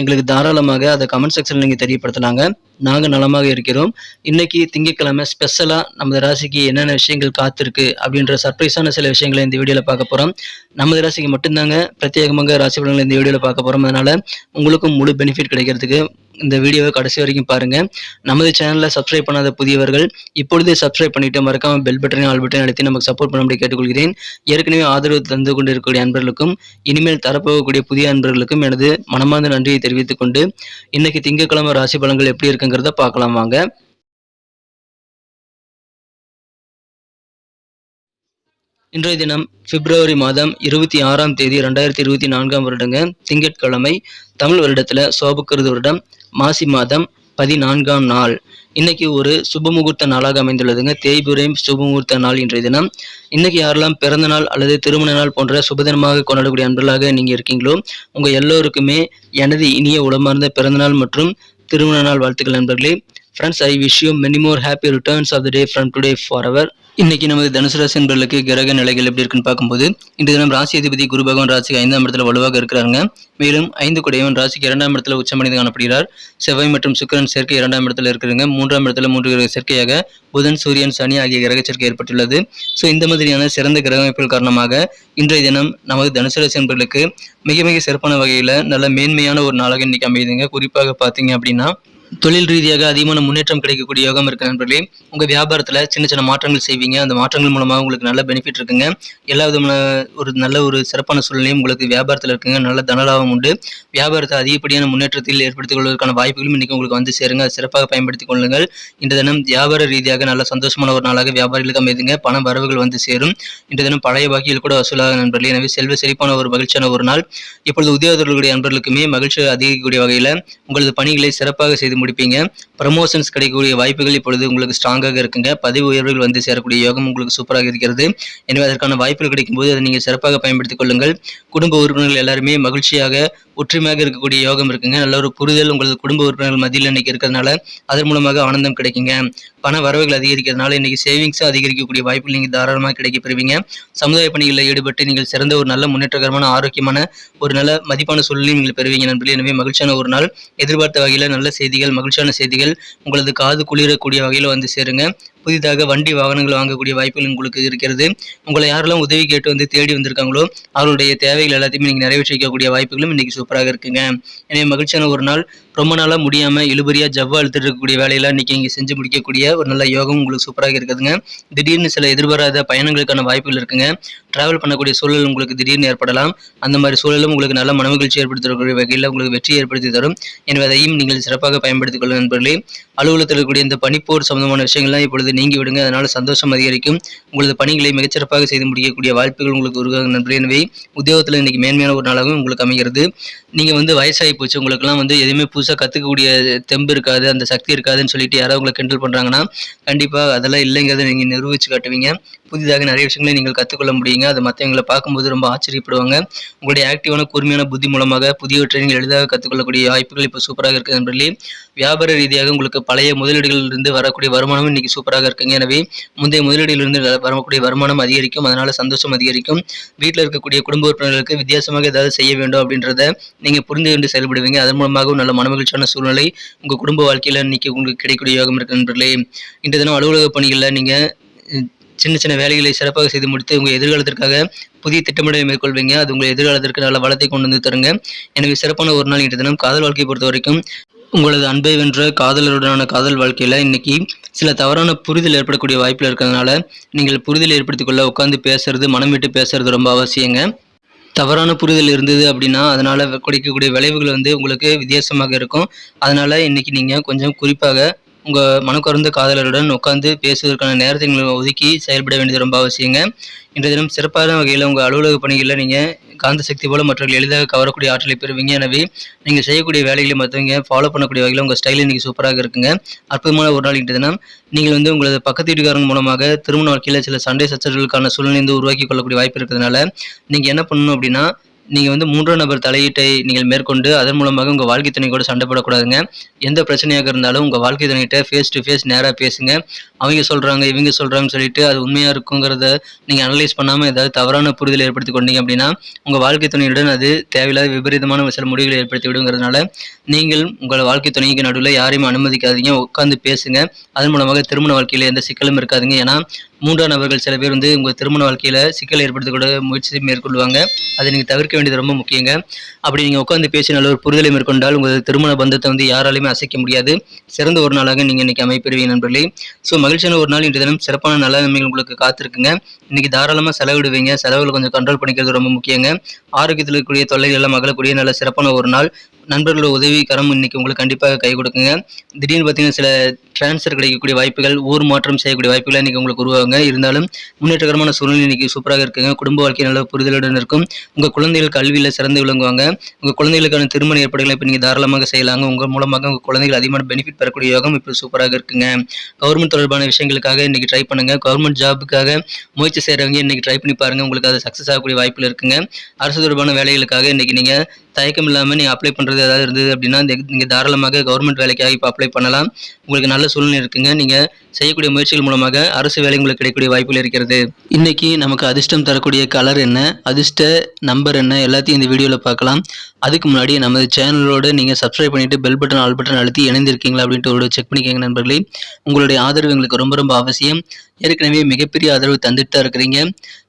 எங்களுக்கு தாராளமாக அதை கமெண்ட் செக்ஷனில் நீங்கள் தெரியப்படுத்தலாங்க. நாங்கள் நலமாக இருக்கிறோம். இன்னைக்கு திங்கட்கிழமை ஸ்பெஷலாக நமது ராசிக்கு என்னென்ன விஷயங்கள் காத்திருக்கு அப்படின்ற சர்ப்ரைஸான சில விஷயங்களை இந்த வீடியோவில் பார்க்க போகிறோம் நமது ராசிக்கு மட்டும்தாங்க பிரத்யேகமாக ராசி பலன்களை இந்த வீடியோவில் பார்க்க போகிறோம் அதனால் உங்களுக்கும் முழு பெனிஃபிட் கிடைக்கிறதுக்கு இந்த வீடியோவை கடைசி வரைக்கும் பாருங்க. நமது சேனலில் சப்ஸ்கிரைப் பண்ணாத புதியவர்கள் இப்பொழுதே சப்ஸ்கிரைப் பண்ணிட்டு மறக்காமல் பெல் பட்டனையும் ஆல் பட்டனையும் அழுத்தி நமக்கு சப்போர்ட் பண்ணும்படி கேட்டுக்கொள்கிறேன். ஏற்கனவே ஆதரவு தந்து கொண்டு இருக்கக்கூடிய அன்பர்களுக்கும் இனிமேல் தரப்போகக்கூடிய புதிய அன்பர்களுக்கும் எனது மனமார்ந்த நன்றியை தெரிவித்துக் கொண்டு இன்னைக்கு திங்கட்கிழமை ராசி பலன்கள் எப்படி இருக்குங்கிறத பார்க்கலாம் வாங்க. இன்றைய தினம் பிப்ரவரி மாதம் இருபத்தி ஆறாம் தேதி ரெண்டாயிரத்தி இருபத்தி நான்காம் வருடங்க திங்கட்கிழமை. தமிழ் வருடத்துல சோபக்கிருது வருடம் மாசி மாதம் பதினான்காம் நாள். இன்னைக்கு ஒரு சுபமுகூர்த்த நாளாக அமைந்துள்ளதுங்க. தேய்புரையும் சுபமுகூர்த்த நாள் இன்றைய தினம். இன்னைக்கு யாரெல்லாம் பிறந்த நாள் அல்லது திருமண நாள் போன்ற சுபதினமாக கொண்டாடக்கூடிய அன்பர்களாக நீங்க இருக்கீங்களோ உங்க எல்லோருக்குமே எனது இனிய உளமார்ந்த பிறந்தநாள் மற்றும் திருமண நாள் வாழ்த்துக்கள் நண்பர்களே friends I wish you many more happy returns of the day from today for our இன்னைக்கு நமது தனுசு ராசி என்பர்களுக்கு கிரக நிலைகள் எப்படி இருக்குன்னு பார்க்கும்போது இந்த தினம் ராசி அதிபதி குரு பகவான் ராசிக்கு ஐந்தாம் இடத்துல வலுவாக இருக்கிறாங்க மேலும் ஐந்து குடையவன் ராசிக்கு இரண்டாம் இடத்துல உச்சமடைந்து காணப்படுகிறார். செவ்வாய் மற்றும் சுக்கிரன் சேர்க்கை இரண்டாம் இடத்துல இருக்கிறாங்க மூன்றாம் இடத்துல மூன்று கிரக சேர்க்கையாக புதன் சூரியன் சனி ஆகிய கிரக சேர்க்கை ஏற்பட்டுள்ளது. ஸோ இந்த மாதிரியான சிறந்த கிரக அமைப்புகள் காரணமாக இன்றைய தினம் நமது தனுசு ராசி என்பர்களுக்கு மிக மிக சிறப்பான வகையில் நல்ல மேன்மையான ஒரு நாளாக இன்னைக்கு அமையுதுங்க. குறிப்பாக பார்த்தீங்க அப்படின்னா தொழில் ரீதியாக அதிகமான முன்னேற்றம் கிடைக்கக்கூடிய யோகம் இருக்குது நண்பர்களே. உங்கள் வியாபாரத்தில் சின்ன சின்ன மாற்றங்கள் செய்வீங்க. அந்த மாற்றங்கள் மூலமாக உங்களுக்கு நல்ல பெனிஃபிட் இருக்குங்க. எல்லா விதமான ஒரு நல்ல ஒரு சிறப்பான சூழ்நிலையும் உங்களுக்கு வியாபாரத்தில் இருக்குங்க. நல்ல தனலாபம் உண்டு. வியாபாரத்தை அதிகப்படியான முன்னேற்றத்தில் ஏற்படுத்திக் கொள்வதற்கான வாய்ப்புகளும் இன்றைக்கி உங்களுக்கு வந்து சேருங்க. அதை சிறப்பாக பயன்படுத்திக் கொள்ளுங்கள். இந்த தினம் வியாபார ரீதியாக நல்ல சந்தோஷமான ஒரு நாளாக வியாபாரிகளுக்கு அமைதுங்க. பண வரவுகள் வந்து சேரும். இந்த தினம் பழைய வகையில் கூட வசூலாக நண்பர்களே. எனவே செல்வ செழிப்பான ஒரு மகிழ்ச்சியான ஒரு நாள். இப்பொழுது உத்தியோகத்தர்களுடைய நண்பர்களுக்குமே மகிழ்ச்சி அதிகரிக்கக்கூடிய வகையில் உங்களது பணிகளை சிறப்பாக செய்து முடிப்பீங்க. ப்ரமோஷன்ஸ் கிடைக்கக்கூடிய வாய்ப்புகள் இப்பொழுது உங்களுக்கு ஸ்ட்ராங்காக இருக்குங்க. பதவி உயர்வுகள் வந்து சேரக்கூடிய யோகம் உங்களுக்கு சூப்பராக இருக்கிறது. எனவே அதற்கான வாய்ப்புகள் கிடைக்கும்போது அதை நீங்கள் சிறப்பாக பயன்படுத்திக் கொள்ளுங்கள். குடும்ப உறுப்பினர்கள் எல்லாருமே மகிழ்ச்சியாக ஒற்றுமையாக இருக்கக்கூடிய யோகம் இருக்குங்க. நல்ல ஒரு புரிதல் உங்களது குடும்ப உறுப்பினர்கள் மத்தியில் இன்னைக்கு இருக்கிறதுனால அதன் மூலமாக ஆனந்தம் கிடைக்குங்க. பண வரவுகள் அதிகரிக்கிறதுனால இன்னைக்கு சேவிங்ஸும் அதிகரிக்கக்கூடிய வாய்ப்புகள் நீங்கள் தாராளமாக கிடைக்க பெறுவீங்க சமுதாய பணிகளில் ஈடுபட்டு நீங்கள் சிறந்த ஒரு நல்ல முன்னேற்றகரமான ஆரோக்கியமான ஒரு நல்ல மதிப்பான சூழலையும் நீங்கள் பெறுவீங்க நண்பர்களே. எனவே மகிழ்ச்சியான ஒரு நாள். எதிர்பார்த்த வகையில் நல்ல செய்திகள் மகிழ்ச்சியான செய்திகள் உங்களது காது குளிரக்கூடிய வகையில் வந்து சேருங்க. புதிதாக வண்டி வாகனங்கள் வாங்கக்கூடிய வாய்ப்புகள் உங்களுக்கு இருக்கிறது. உங்களை யாரெல்லாம் உதவி கேட்டு வந்து தேடி வந்திருக்காங்களோ அவருடைய தேவைகள் எல்லாத்தையுமே நீங்கள் நிறைவேற்றி வைக்கக்கூடிய வாய்ப்புகளும் இன்னைக்கு சூப்பராக இருக்குங்க. எனவே மகிழ்ச்சியான ஒரு நாள். ரொம்ப நாளாக முடியாமல் இழுபறியாக ஜவ்வா அழுத்துட்டு இருக்கக்கூடிய வேலையெல்லாம் இன்னைக்கு இங்கே செஞ்சு முடிக்கக்கூடிய ஒரு நல்ல யோகம் உங்களுக்கு சூப்பராக இருக்குதுங்க. திடீர்னு சில எதிர்பாராத பயணங்களுக்கான வாய்ப்புகள் இருக்குங்க. ட்ராவல் பண்ணக்கூடிய சூழல் உங்களுக்கு திடீர்னு ஏற்படலாம். அந்த மாதிரி சூழலும் உங்களுக்கு நல்ல மனமகிழ்ச்சி ஏற்படுத்தக்கூடிய வகையில் உங்களுக்கு வெற்றி ஏற்படுத்தி தரும். எனவே அதையும் நீங்கள் சிறப்பாக பயன்படுத்திக் கொள்ளும் நண்பர்களே அலுவலகத்தில் இருக்கக்கூடிய இந்த பனிப்போர் சம்பந்தமான விஷயங்கள்லாம் இப்பொழுது நீங்கி விடுங்க. அதனால் சந்தோஷம் அதிகரிக்கும். உங்களது பணிகளை மிகச்சிறப்பாக செய்து முடிக்கக்கூடிய வாய்ப்புகள் உங்களுக்கு உருவாகும் நண்பர்களே. எனவே உத்தியோகத்தில் இன்றைக்கி மேன்மையான ஒரு நாளாகவும் உங்களுக்கு அமைகிறது. நீங்கள் வந்து வயசாகி போச்சு. உங்களுக்குலாம் வந்து எதுவுமே புதுசாக கற்றுக்கக்கூடிய தெம்பு இருக்காது அந்த சக்தி இருக்காதுன்னு சொல்லிட்டு யாராவது உங்களை கிண்டல் பண்ணுறாங்கன்னா கண்டிப்பாக அதெல்லாம் இல்லைங்கிறத நீங்கள் நிரூபித்து காட்டுவீங்க. புதிதாக நிறைய விஷயங்களை நீங்கள் கற்றுக்கொள்ள முடியுங்க. அது மற்றவங்களை பார்க்கும்போது ரொம்ப ஆச்சரியப்படுவாங்க. உங்களுடைய ஆக்டிவான கூர்மையான புத்தி மூலமாக புதியவற்றை நீங்கள் எளிதாக கற்றுக்கொள்ளக்கூடிய வாய்ப்புகள் இப்போ சூப்பராக இருக்குது நண்பர்களே. வியாபார ரீதியாக உங்களுக்கு பழைய முதலீடுகளிலிருந்து வரக்கூடிய வருமானமும் இன்றைக்கி சூப்பராக இருக்குங்க. எனவே முந்தைய முதலீடுகளிலிருந்து வரக்கூடிய வருமானம் அதிகரிக்கும். அதனால் சந்தோஷம் அதிகரிக்கும். வீட்டில் இருக்கக்கூடிய குடும்ப உறுப்பினர்களுக்கு வித்தியாசமாக ஏதாவது செய்ய வேண்டும் அப்படின்றத நீங்கள் புரிந்து கொண்டு செயல்படுவீங்க. அதன் மூலமாகவும் நல்ல மகிழ்ச்சியான சூழ்நிலை உங்கள் குடும்ப வாழ்க்கையில் இன்னைக்கு உங்களுக்கு கிடைக்கக்கூடிய யோகம் இருக்கு நண்பர்களே. இன்றைய தினம் அலுவலக பணிகளில் நீங்கள் சின்ன சின்ன வேலைகளை சிறப்பாக செய்து முடித்து உங்கள் எதிர்காலத்திற்காக புதிய திட்டமிடலை மேற்கொள்வீங்க. அது உங்கள் எதிர்காலத்திற்கு நல்ல வளத்தை கொண்டு வந்து தருங்க. எனவே சிறப்பான ஒரு நாள் இன்றைய தினம். காதல் வாழ்க்கையை பொறுத்த வரைக்கும் உங்களது அன்பை வென்ற காதலருடனான காதல் வாழ்க்கையில் இன்னைக்கு சில தவறான புரிதல் ஏற்படக்கூடிய வாய்ப்பில் இருக்கிறதுனால நீங்கள் புரிதல் ஏற்படுத்திக் கொள்ள உட்காந்து பேசுறது மனம் விட்டு பேசுறது ரொம்ப அவசியங்க. தவறான புரிதல் இருந்தது அப்படின்னா அதனால் கிடைக்கக்கூடிய விளைவுகள் வந்து உங்களுக்கு வித்தியாசமாக இருக்கும். அதனால் இன்னைக்கு நீங்கள் கொஞ்சம் குறிப்பாக உங்கள் மனக்கருந்த காதலருடன் உட்காந்து பேசுவதற்கான நேரத்தை நீங்கள் ஒதுக்கி செயல்பட வேண்டியது ரொம்ப அவசியங்க. இன்றைய தினம் சிறப்பான வகையில் உங்கள் அலுவலக பணிகளில் நீங்கள் காந்த சக்தி போல மற்றவர்கள் எளிதாக கவரக்கூடிய ஆற்றலை பெறுவீங்க. எனவே நீங்கள் செய்யக்கூடிய வேலைகளை மற்றவங்க ஃபாலோ பண்ணக்கூடிய வகையில் உங்கள் ஸ்டைல் இன்னைக்கு சூப்பராக இருக்குங்க. அற்புதமான ஒரு நாள் இன்றைய தினம். நீங்கள் வந்து உங்களது பக்கத்து வீட்டுக்காரங்க மூலமாக திருமண வாழ்க்கையில் சில சண்டை சச்சரவுகளுக்கான சூழ்நிலை வந்து உருவாக்கி கொள்ளக்கூடிய வாய்ப்பு இருக்கிறதுனால நீங்கள் என்ன பண்ணணும் அப்படின்னா நீங்கள் வந்து மூன்றாம் நபர் தலையீட்டை நீங்கள் மேற்கொண்டு அதன் மூலமாக உங்கள் வாழ்க்கை துணை கூட சண்டை போடக்கூடாதுங்க. எந்த பிரச்சனையாக இருந்தாலும் உங்கள் வாழ்க்கை துணைகிட்ட ஃபேஸ் டு ஃபேஸ் நேராக பேசுங்க. அவங்க சொல்கிறாங்க இவங்க சொல்கிறாங்கன்னு சொல்லிட்டு அது உண்மையாக இருக்குங்கிறத நீங்கள் அனலைஸ் பண்ணாமல் ஏதாவது தவறான புரிதல் ஏற்படுத்தி கொண்டீங்க அப்படின்னா உங்கள் வாழ்க்கை துணையுடன் அது தேவையில்லாத விபரீதமான சில முடிவுகளை ஏற்படுத்தி விடுங்கிறதுனால நீங்கள் உங்கள் வாழ்க்கை துணைக்கு நடுவில் யாரையும் அனுமதிக்காதீங்க. உட்காந்து பேசுங்க. அதன் மூலமாக திருமண வாழ்க்கையில் எந்த சிக்கலும் இருக்காதுங்க. ஏன்னா மூன்றாம் நபர்கள் சில பேர் வந்து உங்கள் திருமண வாழ்க்கையில் சிக்கல் ஏற்படுத்தக்கூட முயற்சி மேற்கொள்வாங்க. அதை நீங்கள் தவிர்க்க வேண்டியது ரொம்ப முக்கியங்க. அப்படி நீங்கள் உட்காந்து பேசி நல்ல ஒரு புரிதலை மேற்கொண்டால் உங்கள் திருமண பந்தத்தை வந்து யாராலையுமே அசைக்க முடியாது. சிறந்த ஒரு நாளாக நீங்கள் இன்றைக்கி அமைப்பெறுவீங்க நண்பர்களே. ஸோ மகிழ்ச்சியான ஒரு நாள் இன்று தினம். சிறப்பான நல்ல நன்மைகள் உங்களுக்கு காத்திருக்குங்க. இன்றைக்கி தாராளமாக செலவிடுவீங்க. செலவுகளை கொஞ்சம் கண்ட்ரோல் பண்ணிக்கிறது ரொம்ப முக்கியங்க. ஆரோக்கியத்தில் இருக்கக்கூடிய தொல்லைகள் எல்லாம் மகளக்கூடிய நல்ல சிறப்பான ஒரு நாள். நண்பர்களோட உதவி கரம் இன்னைக்கு உங்களுக்கு கண்டிப்பாக கை கொடுக்குங்க. திடீர்னு பார்த்தீங்கன்னா சில டிரான்ஸ்ஃபர் கிடைக்கக்கூடிய வாய்ப்புகள் ஊர் மாற்றம் செய்யக்கூடிய வாய்ப்புகள் இன்றைக்கி உங்களுக்கு உருவாங்க இருந்தாலும் முன்னேற்றகரமான சூழ்நிலை இன்னைக்கு சூப்பராக இருக்குங்க. குடும்ப வாழ்க்கை நல்ல புரிதலுடன் இருக்கும். உங்கள் குழந்தைகள் கல்வியில் சிறந்து விளங்குவாங்க. உங்கள் குழந்தைகளுக்கான திருமண ஏற்பாடுகளை இப்போ நீங்கள் தாராளமாக செய்யலாங்க. உங்கள் மூலமாக உங்கள் குழந்தைகள் அதிகமான பெனிஃபிட் பெறக்கூடிய யோகம் இப்போ சூப்பராக இருக்குங்க. கவர்மெண்ட் தொடர்பான விஷயங்களுக்காக இன்றைக்கி ட்ரை பண்ணுங்க. கவர்மெண்ட் ஜாபுக்காக முயற்சி செய்கிறவங்க இன்னைக்கு ட்ரை பண்ணி பாருங்கள் உங்களுக்கு அது சக்ஸஸ் ஆகக்கூடிய வாய்ப்பில் இருக்குங்க. அரசு தொடர்பான வேலைகளுக்காக இன்றைக்கி நீங்கள் தயக்கம் இல்லாமல் நீங்கள் அப்ளை பண்ணுறது ஏதாவது இருந்தது அப்படின்னா நீங்கள் தாராளமாக கவர்மெண்ட் வேலைக்காக இப்போ அப்ளை பண்ணலாம். உங்களுக்கு நல்ல சூழ்நிலை இருக்குங்க. நீங்கள் செய்யக்கூடிய முயற்சிகள் மூலமாக அரசு வேலை உங்களுக்கு கிடைக்கக்கூடிய வாய்ப்புகள் இருக்கிறது. இன்றைக்கி நமக்கு அதிர்ஷ்டம் தரக்கூடிய கலர் என்ன அதிர்ஷ்ட நம்பர் என்ன எல்லாத்தையும் இந்த வீடியோவில் பார்க்கலாம். அதுக்கு முன்னாடி நமது சேனலோடு நீங்கள் சப்ஸ்கிரைப் பண்ணிவிட்டு பெல் பட்டன் ஆல் பட்டன் அழுத்தி இணைந்திருக்கீங்களா அப்படின்ட்டு ஒரு செக் பண்ணிக்கோங்க நண்பர்களே. உங்களுடைய ஆதரவு எங்களுக்கு ரொம்ப ரொம்ப அவசியம். ஏற்கனவே மிகப்பெரிய ஆதரவு தந்துட்டு தான் இருக்கிறீங்க.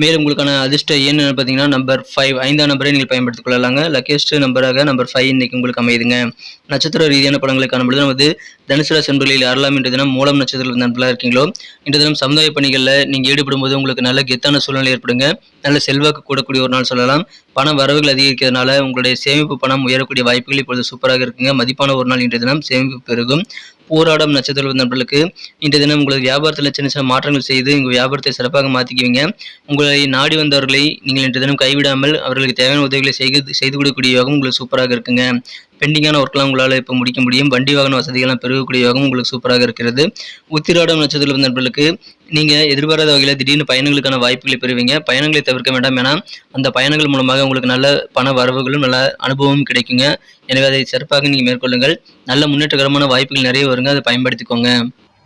மேலும் உங்களுக்கான அதிர்ஷ்ட எண் பார்த்தீங்கன்னா நம்பர் ஃபைவ் ஐந்தாம் நம்பரை நீங்கள் பயன்படுத்திக் கொள்ளலாங்க. லக்கேஸ்ட் நம்பராக நம்பர் ஃபைவ் இன்னைக்கு உங்களுக்கு அமையுதுங்க. நட்சத்திர ரீதியான படங்களை காணும்பொழுது நமது தனுசுர சென்பர்களில் யாரெல்லாம் இன்று தினம் மூலம் நட்சத்திர நண்பர்களாக இருக்கீங்களோ இன்று தினம் சமுதாய பணிகளில் நீங்கள் ஈடுபடும் போது உங்களுக்கு நல்ல கெத்தான சூழ்நிலை ஏற்படுங்க. நல்ல செல்வாக்கு கூடக்கூடிய ஒரு நாள் சொல்லலாம். பண வரவுகள் அதிகரிக்கிறதுனால உங்களுடைய சேமிப்பு பணம் உயரக்கூடிய வாய்ப்புகள் இப்பொழுது சூப்பராக இருக்குங்க. மதிப்பான ஒரு நாள் இன்றைய தினம் சேமிப்பு பெருகும். போராடும் நட்சத்திர நண்பர்களுக்கு இன்றைய தினம் உங்களது வியாபாரத்தில் சின்ன சின்ன மாற்றங்கள் செய்து உங்கள் வியாபாரத்தை சிறப்பாக மாற்றிக்குவீங்க உங்களை நாடி வந்தவர்களை நீங்கள் இன்றைய தினம் கைவிடாமல் அவர்களுக்கு தேவையான உதவிகளை செய்து செய்து கொடுக்கக்கூடிய யோகம் உங்களுக்கு சூப்பராக இருக்குங்க. பெண்டிங்கான ஒர்க்லாம் உங்களால் இப்போ முடிக்க முடியும். வண்டி வாகன வசதிகள்லாம் பெருகக்கூடிய யோகம் உங்களுக்கு சூப்பராக இருக்கிறது. உத்திராடம் நட்சத்திர நண்பர்களுக்கு நீங்கள் எதிர்பாராத வகையில் திடீர்னு பயணங்களுக்கான வாய்ப்புகளை பெறுவீங்க. பயணங்களை தவிர்க்க வேண்டாம். ஏன்னா அந்த பயணங்கள் மூலமாக உங்களுக்கு நல்ல பண வரவுகளும் நல்ல அனுபவமும் கிடைக்குங்க. எனவே அதை சிறப்பாக நீங்கள் மேற்கொள்ளுங்கள். நல்ல முன்னேற்றகரமான வாய்ப்புகள் நிறைய வருங்க. அதை பயன்படுத்திக்கோங்க.